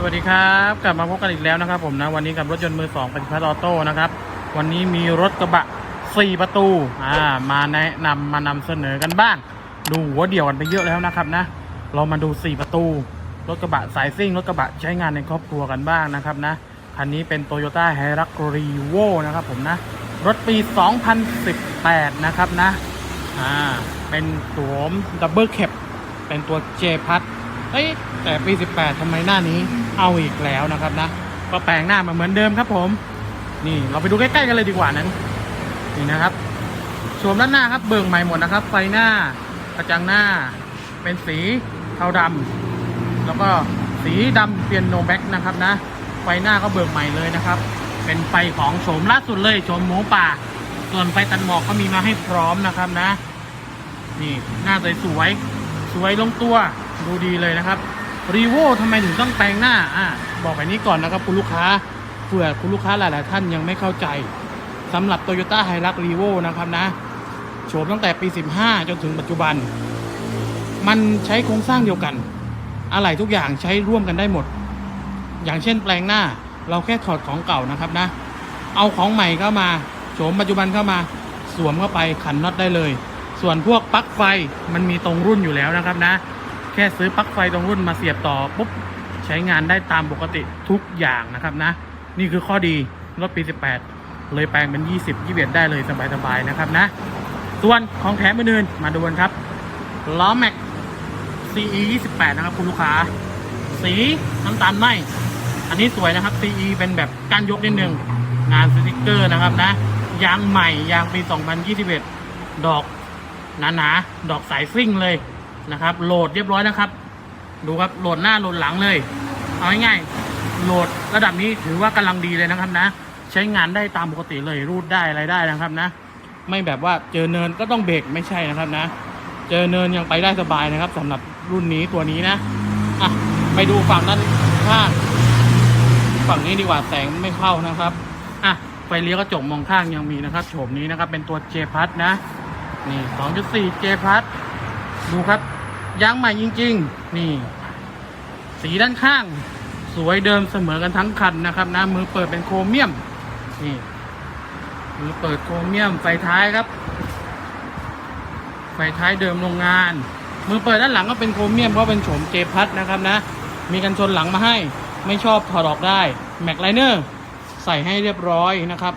สวัสดีครับ กลับมาพบกันอีกแล้วนะครับผมนะวันนี้กับรถยนต์มือสองปฏิพัฒน์ออโต้นะครับวันนี้มีรถกระบะ 4 ประตูอ่ามาแนะนำมานำเสนอกันบ้าง ดูหัวเดี่ยวกันไปเยอะแล้วนะครับนะ เรามาดู 4 ประตู รถกระบะสายซิ่งรถกระบะใช้งานในครอบครัวกันบ้างนะครับนะคันนี้เป็น Toyota h i r u x r e v o นะครับผมนะ รถปี 2018 นะครับนะอ่าเป็นสวมดับเบิลแคปเป็นตัว J พัท เอ้ยแต่ปี 18ทำไมหน้านี้เอาอีกแล้วนะครับนะก็แปลงหน้ามาเหมือนเดิมครับผม นี่เราไปดูใกล้ๆกันเลยดีกว่านั้นนี่นะครับชมด้านหน้าครับเบิ่งใหม่หมดนะครับ ไฟหน้ากระจังหน้า เป็นสีเทาดำแล้วก็สีดำเปลี่ยนโนแบ็กนะครับนะ ไฟหน้าก็เบิกใหม่เลยนะครับ เป็นไฟของโฉมล่าสุดเลยโฉมหมูป่า ส่วนไฟตัดหมอกก็มีมาให้พร้อมนะครับนะ นี่หน้าสวยๆสวยลงตัว ดูดีเลยนะครับรีโวทำไมถึงต้องแปลงหน้าอะบอกไปนี้ก่อนนะครับคุณลูกค้าเผื่อคุณลูกค้าหลาย ๆ ท่านยังไม่เข้าใจสำหรับ Toyota h i l u x r e v o นะครับนะโฉมตั้งแต่ปี 15 จนถึงปัจจุบัน มันใช้โครงสร้างเดียวกัน อะไรทุกอย่างใช้ร่วมกันได้หมด อย่างเช่นแปลงหน้าเราแค่ถอดของเก่านะครับนะ เอาของใหม่เข้ามาโฉมปัจจุบันเข้ามาสวมเข้าไปขันน็อตได้เลย ส่วนพวกปลั๊กไฟมันมีตรงรุ่นอยู่แล้วนะครับนะ ค่ซื้อปลั๊กไฟตรงรุ่นมาเสียบต่อปุ๊บใช้งานได้ตามปกติทุกอย่างนะครับนะ นี่คือข้อดีรถปี 18 เลยแปลงเป็น 20 21 ได้เลยสบายๆนะครับนะ ส่วนของแถมอื่นๆมาดูกันครับล้อแม็ก CE 28 นะครับคุณลูกค้า สีน้ำตาลไหมอันนี้สวยนะครับ CE เป็นแบบก้านยกนิดนึงงานสติกเกอร์นะครับนะยางใหม่ยางปี 2021 ดอกหนาๆดอกสายซิ่งเลย นะครับ โหลดเรียบร้อยนะครับ ดูครับโหลดหน้าโหลดหลังเลย เอาง่ายๆโหลดระดับนี้ถือว่ากำลังดีเลยนะครับนะ ใช้งานได้ตามปกติเลยรูดได้อะไรได้นะครับนะ ไม่แบบว่าเจอเนินก็ต้องเบรกไม่ใช่นะครับนะ เจอเนินยังไปได้สบายนะครับสำหรับรุ่นนี้ตัวนี้นะอะไปดูฝั่งด้านข้างฝั่งนี้ดีกว่าแสงไม่เข้านะครับอะไฟเลี้ยวกระจกมองข้างยังมีนะครับโฉมนี้นะครับเป็นตัวเจพัทนะนี่ 2.4เจพัทดูครับ ยางใหม่จริง ๆ นี่ สีด้านข้าง สวยเดิมเสมอกันทั้งคันนะครับนะมือเปิดเป็นโครเมียม นี่ มือเปิดโครเมียมไฟท้ายครับ ไฟท้ายเดิมโรงงาน มือเปิดด้านหลังก็เป็นโครเมียมเพราะเป็นโฉมเจพัทนะครับนะ มีกันชนหลังมาให้ ไม่ชอบถอดออกได้แม็กไลเนอร์ใส่ให้เรียบร้อยนะครับ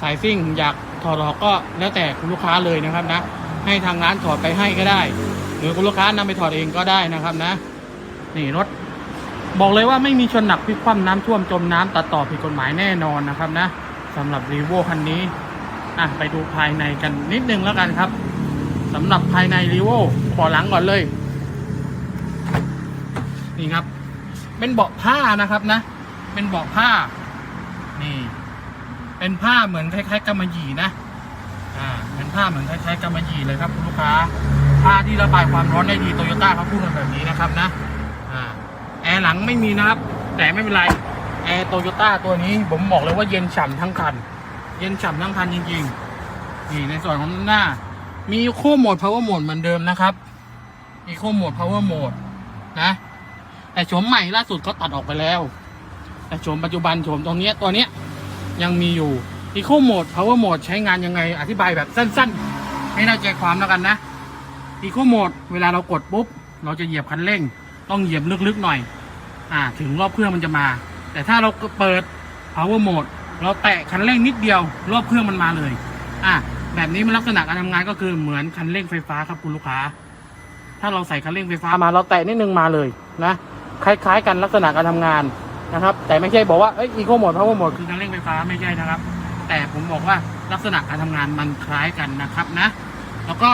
สายซิ่งอยากถอดออกก็แล้วแต่คุณลูกค้าเลยนะครับนะ ให้ทางร้านถอดไปให้ก็ได้ หรือคุณลูกค้านำไปถอดเองก็ได้นะครับนะ นี่รถ บอกเลยว่าไม่มีชนหนักพลิกคว่ำน้ำท่วมจมน้ำตัดต่อผิดกฎหมายแน่นอนนะครับนะสำหรับรีโวคันนี้อะไปดูภายในกันนิดนึงแล้วกันครับสำหรับภายในรีโวเบาะหลังก่อนเลย นี่ครับ เป็นเบาะผ้านะครับนะ เป็นเบาะผ้า นี่ เป็นผ้าเหมือนคล้ายๆกำมะหยี่นะ อ่า เป็นผ้าเหมือนคล้ายๆกำมะหยี่เลยครับคุณลูกค้า ผ้าที่ระบายความร้อนได้ดีโตโยต้าเขาพูดกันแบบนี้นะครับนะแอร์หลังไม่มีนะครับ แต่ไม่เป็นไร แอร์โตโยต้าตัวนี้ผมบอกเลยว่าเย็นฉ่ำทั้งคัน เย็นฉ่ำทั้งคันจริงๆนี่ในส่วนของหน้า มีโคโหมด power mode เหมือนเดิมนะครับ มีโคโหมด power mode นะแต่โฉมใหม่ล่าสุดเขาตัดออกไปแล้ว แต่โฉมปัจจุบันโฉมตรงนี้ตัวเนี้ยยังมีอยู่ Eco Mode Power Mode ใช้งานยังไงอธิบายแบบสั้น ๆ ให้เข้าใจความแล้วกันนะ Eco Mode เวลาเรากดปุ๊บ เราจะเหยียบคันเร่ง ต้องเหยียบลึกๆหน่อย อ่า ถึงรอบเครื่องมันจะมา แต่ถ้าเราเปิด Power Mode เราแตะคันเร่งนิดเดียวรอบเครื่องมันมาเลย อะแบบนี้มันลักษณะการทำงานก็คือเหมือนคันเร่งไฟฟ้าครับคุณลูกค้า ถ้าเราใส่คันเร่งไฟฟ้ามาเราแตะนิดนึงมาเลยนะคล้าย ๆ กันลักษณะการทำงานนะครับ แต่ไม่ใช่บอกว่าเอ้ยอีโคโหมดพาวเวอร์โหมดคือการเร่งไฟฟ้าไม่ใช่นะครับ แต่ผมบอกว่าลักษณะการทำงานมันคล้ายกันนะครับนะ แล้วก็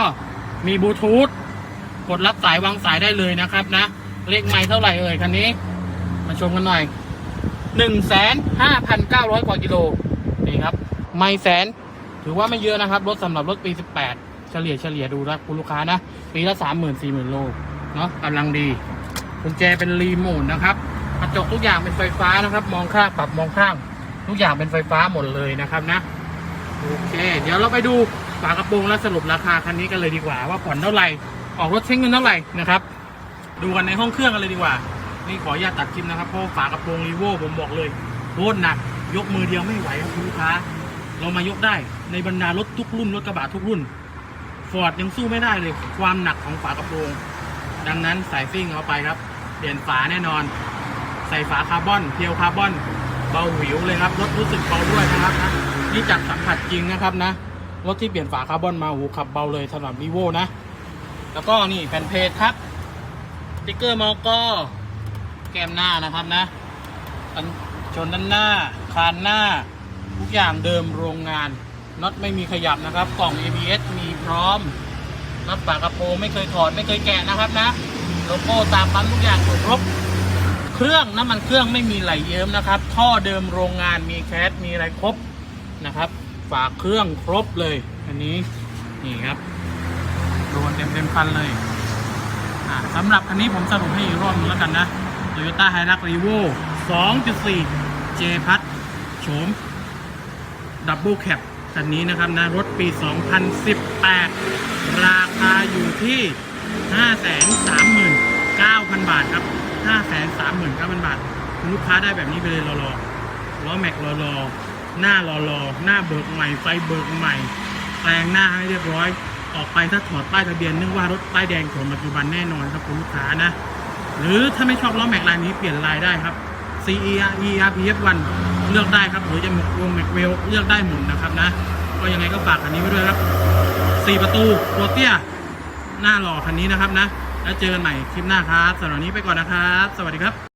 มีบลูทูธกดรับสายวางสายได้เลยนะครับนะ เลขไม่เท่าไหร่เอ่ยคันนี้ มาชมกันหน่อยหนึ่งแสนห้าพันเก้าร้อยกว่ากิโลนี่ครับ ไม่แสน ถือว่าไม่เยอะนะครับ รถสำหรับรถปี18เฉลี่ยเฉลี่ยดูนะคุณลูกค้านะ ปีละ3 0 0 0 0 4 0 0 0 0โลเนาะกำลังดีกุญแจเป็นรีโมทนะครับกระจกทุกอย่างเป็นไฟฟ้านะครับ มองข้างปรับมองข้าง ทุกอย่างเป็นไฟฟ้าหมดเลยนะครับนะ โอเค เดี๋ยวเราไปดู ฝากระโปรงและสรุปราคาคันนี้กันเลยดีกว่า ว่าผ่อนเท่าไหร่ออกรถใช้เงินเท่าไหร่นะครับ ดูกันในห้องเครื่องกันเลยดีกว่า นี่ขออนุญาตตัดคลิปนะครับเพราะฝากระโปรงรีโวผมบอกเลยโคตรหนัก ยกมือเดียวไม่ไหวครับคุณลูกค้า เรามายกได้ในบรรดารถทุกรุ่นรถกระบะทุกรุ่นฟอร์ดยังสู้ไม่ได้เลยความหนักของฝากระโปรง ดังนั้นสายซิ่งเอาไปครับเปลี่ยนฝาแน่นอน ใส่ฝาคาร์บอนเพียวคาร์บอนเบาหวิวเลยครับรถรู้สึกเบาด้วยนะครับนะนี่จากสัมผัสจริงนะครับนะ รถที่เปลี่ยนฝาคาร์บอนมาหูขับเบาเลยสำหรับวีโวนะ แล้วก็นี่แผ่นเพจครับสติ๊กเกอร์มอกอแก้มหน้านะครับนะกันชนด้านหน้า คานหน้า ทุกอย่างเดิมโรงงานน็อตไม่มีขยับนะครับ กล่อง ABS มีพร้อมน็อตปากกระโปรงไม่เคยถอดไม่เคยแกะนะครับนะโลโก้ตามปั๊มทุกอย่างอยู่ครบเครื่องน้ำมันเครื่องไม่มีไหลเยิ้มนะครับ ท่อเดิมโรงงานมีแคสมีอะไรครบนะครับ ฝากเครื่องครบเลย อันนี้นี่ครับโดนเต็มเต็มคันเลยอ่าสำหรับคันนี้ผมสรุปให้อีกรอบนึงแล้วกันนะ Toyota h i l u x Revo 2.4 J พัดโฉมดับเบิลแคปคันนี้นะครับนะ รถปี 2018 ราคาอยู่ที่ 539,000 บาทครับ 539,000 บาท ลูกค้าได้แบบนี้ไปเลยรอรอล้อแม็กรอรอ หน้ารอรอหน้าเบิกใหม่ ไฟเบิกใหม่ แปลงหน้าให้เรียบร้อย ออกไปถ้าถอดป้ายทะเบียนนึกว่ารถป้ายแดงของปัจจุบันแน่นอนครับคุณลูกค้านะ หรือถ้าไม่ชอบล้อแม็กลายนี้เปลี่ยนลายได้ครับ C E R E R P F 1เลือกได้ครับหรือจะหมกวงแม็กเวลเลือกได้หมดนะครับนะก็ยังไงก็ฝากคันนี้ไว้ด้วยครับ 4 ประตูตัวเตี้ยหน้าหล่อคันนี้นะครับนะ แล้วเจอกันใหม่คลิปหน้าครับสำหรับวันนี้ไปก่อนนะครับ สวัสดีครับ